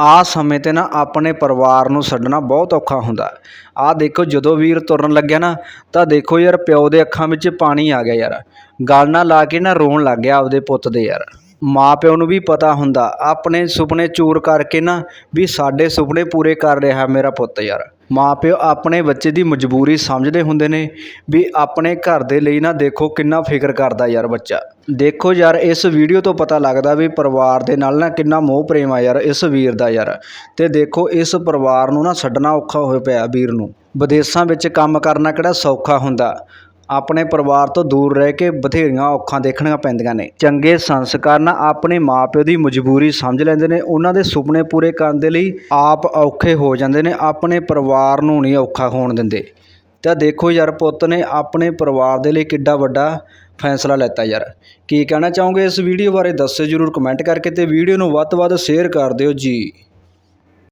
ਆ ਸਮੇਂ ਤੇ ਨਾ ਆਪਣੇ ਪਰਿਵਾਰ ਨੂੰ ਛੱਡਣਾ ਬਹੁਤ ਔਖਾ ਹੁੰਦਾ ਆਹ ਦੇਖੋ ਜਦੋਂ ਵੀਰ ਤੁਰਨ ਲੱਗਿਆ ਨਾ, ਤਾਂ ਦੇਖੋ ਯਾਰ ਪਿਓ ਦੇ ਅੱਖਾਂ ਵਿੱਚ ਪਾਣੀ ਆ ਗਿਆ ਯਾਰ। ਗਲ ਨਾਲ ਲਾ ਕੇ ਨਾ ਰੋਣ ਲੱਗ ਗਿਆ ਆਪਦੇ ਪੁੱਤ ਦੇ ਯਾਰ। ਮਾਂ ਪਿਓ ਨੂੰ ਵੀ ਪਤਾ ਹੁੰਦਾ, ਆਪਣੇ ਸੁਪਨੇ ਚੂਰ ਕਰਕੇ ਨਾ ਵੀ ਸਾਡੇ ਸੁਪਨੇ ਪੂਰੇ ਕਰ ਰਿਹਾ ਮੇਰਾ ਪੁੱਤ ਯਾਰ। ਮਾਂ ਪਿਓ ਆਪਣੇ ਬੱਚੇ ਦੀ ਮਜਬੂਰੀ ਸਮਝਦੇ ਹੁੰਦੇ ਨੇ ਵੀ ਆਪਣੇ ਘਰ ਦੇ ਲਈ ਨਾ ਦੇਖੋ ਕਿੰਨਾ ਫਿਕਰ ਕਰਦਾ ਯਾਰ ਬੱਚਾ। ਦੇਖੋ ਯਾਰ, ਇਸ ਵੀਡੀਓ ਤੋਂ ਪਤਾ ਲੱਗਦਾ ਵੀ ਪਰਿਵਾਰ ਦੇ ਨਾਲ ਨਾ ਕਿੰਨਾ ਮੋਹ ਪ੍ਰੇਮ ਆ ਯਾਰ, ਇਸ ਵੀਰ ਦਾ ਯਾਰ। ਤੇ ਦੇਖੋ ਇਸ ਪਰਿਵਾਰ ਨੂੰ ਨਾ ਛੱਡਣਾ ਔਖਾ ਹੋਇਆ ਪਿਆ ਵੀਰ ਨੂੰ। ਵਿਦੇਸ਼ਾਂ ਵਿੱਚ ਕੰਮ ਕਰਨਾ ਕਿਹੜਾ ਸੌਖਾ ਹੁੰਦਾ। ਆਪਣੇ ਪਰਿਵਾਰ ਤੋਂ ਦੂਰ ਰਹਿ ਕੇ ਬਥੇਰੀਆਂ ਔਖਾਂ ਦੇਖਣੀਆਂ ਪੈਂਦੀਆਂ ਨੇ। ਚੰਗੇ ਸੰਸਕਾਰ ਨਾ ਆਪਣੇ ਮਾਪਿਓ ਦੀ ਮਜਬੂਰੀ ਸਮਝ ਲੈਂਦੇ ਨੇ। ਉਹਨਾਂ ਦੇ ਸੁਪਨੇ ਪੂਰੇ ਕਰਨ ਦੇ ਲਈ ਆਪ ਔਖੇ ਹੋ ਜਾਂਦੇ ਨੇ, ਆਪਣੇ ਪਰਿਵਾਰ ਨੂੰ ਨਹੀਂ ਔਖਾ ਹੋਣ ਦਿੰਦੇ। ਤਾਂ ਦੇਖੋ ਯਾਰ ਪੁੱਤ ਨੇ ਆਪਣੇ ਪਰਿਵਾਰ ਦੇ ਲਈ ਕਿੱਡਾ ਵੱਡਾ ਫੈਸਲਾ ਲੈਤਾ ਯਾਰ। ਕੀ ਕਹਿਣਾ ਚਾਹੋਗੇ ਇਸ ਵੀਡੀਓ ਬਾਰੇ? ਦੱਸਿਓ ਜਰੂਰ ਕਮੈਂਟ ਕਰਕੇ ਤੇ ਵੀਡੀਓ ਨੂੰ ਵੱਧ ਤੋਂ ਵੱਧ ਸ਼ੇਅਰ ਕਰ ਦਿਓ ਜੀ।